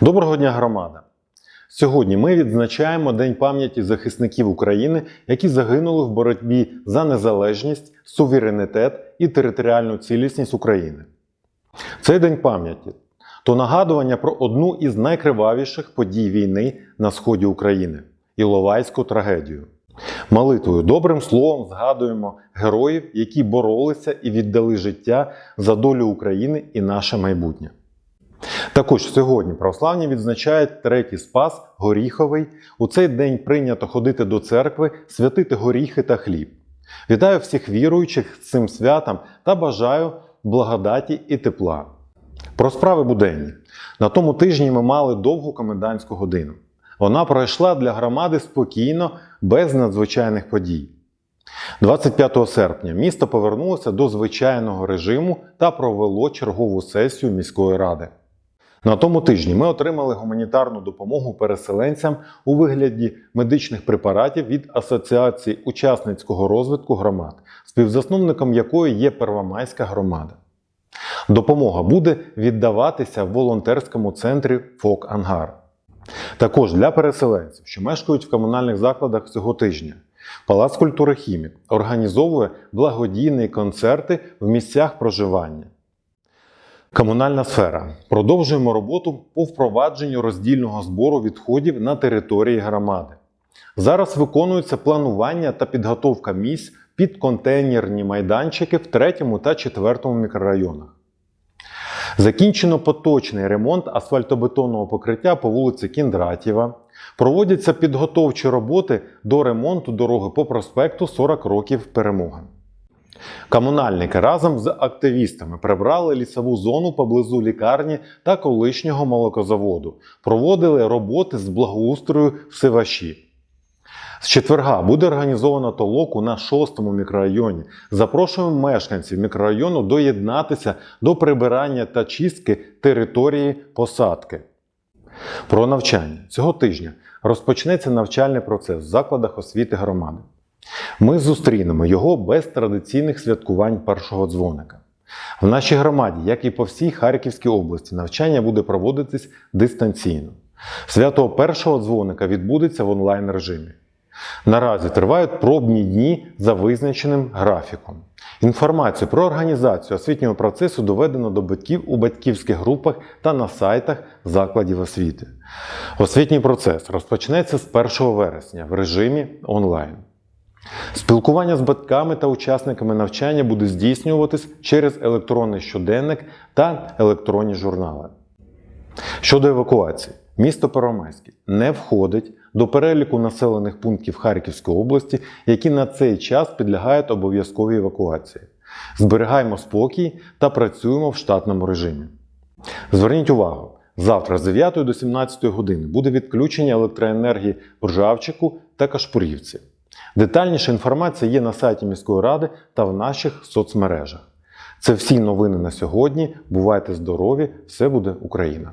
Доброго дня, громада! Сьогодні ми відзначаємо День пам'яті захисників України, які загинули в боротьбі за незалежність, суверенітет і територіальну цілісність України. Цей день пам'яті то нагадування про одну із найкривавіших подій війни на сході України Іловайську трагедію. Молитвою, добрим словом згадуємо героїв, які боролися і віддали життя за долю України і наше майбутнє. Також сьогодні православні відзначають третій спас горіховий. У цей день прийнято ходити до церкви, святити горіхи та хліб. Вітаю всіх віруючих з цим святом та бажаю благодаті і тепла. Про справи буденні. На тому тижні ми мали довгу комендантську годину. Вона пройшла для громади спокійно, без надзвичайних подій. 25 серпня місто повернулося до звичайного режиму та провело чергову сесію міської ради. На тому тижні ми отримали гуманітарну допомогу переселенцям у вигляді медичних препаратів від Асоціації учасницького розвитку громад, співзасновником якої є Первомайська громада. Допомога буде віддаватися в волонтерському центрі ФОК Ангар. Також для переселенців, що мешкають в комунальних закладах цього тижня, Палац культури Хімік організовує благодійні концерти в місцях проживання. Комунальна сфера. Продовжуємо роботу по впровадженню роздільного збору відходів на території громади. Зараз виконується планування та підготовка місць під контейнерні майданчики в 3 та 4 мікрорайонах. Закінчено поточний ремонт асфальтобетонного покриття по вулиці Кіндратєва. Проводяться підготовчі роботи до ремонту дороги по проспекту 40 років перемоги. Комунальники разом з активістами прибрали лісову зону поблизу лікарні та колишнього молокозаводу, проводили роботи з благоустрою в Сиваші. З четверга буде організовано толоку на 6-му мікрорайоні. Запрошуємо мешканців мікрорайону доєднатися до прибирання та чистки території посадки. Про навчання цього тижня розпочнеться навчальний процес в закладах освіти громади. Ми зустрінемо його без традиційних святкувань першого дзвоника. В нашій громаді, як і по всій Харківській області, навчання буде проводитись дистанційно. Свято першого дзвоника відбудеться в онлайн режимі. Наразі тривають пробні дні за визначеним графіком. Інформацію про організацію освітнього процесу доведено до батьків у батьківських групах та на сайтах закладів освіти. Освітній процес розпочнеться з 1 вересня в режимі онлайн. Спілкування з батьками та учасниками навчання буде здійснюватись через електронний щоденник та електронні журнали. Щодо евакуації, місто Первомайське не входить до переліку населених пунктів Харківської області, які на цей час підлягають обов'язковій евакуації. Зберігаємо спокій та працюємо в штатному режимі. Зверніть увагу, завтра з 9 до 17 години буде відключення електроенергії в Ржавчику та Кашпурівці. Детальніша інформація є на сайті міської ради та в наших соцмережах. Це всі новини на сьогодні. Бувайте здорові! Все буде Україна!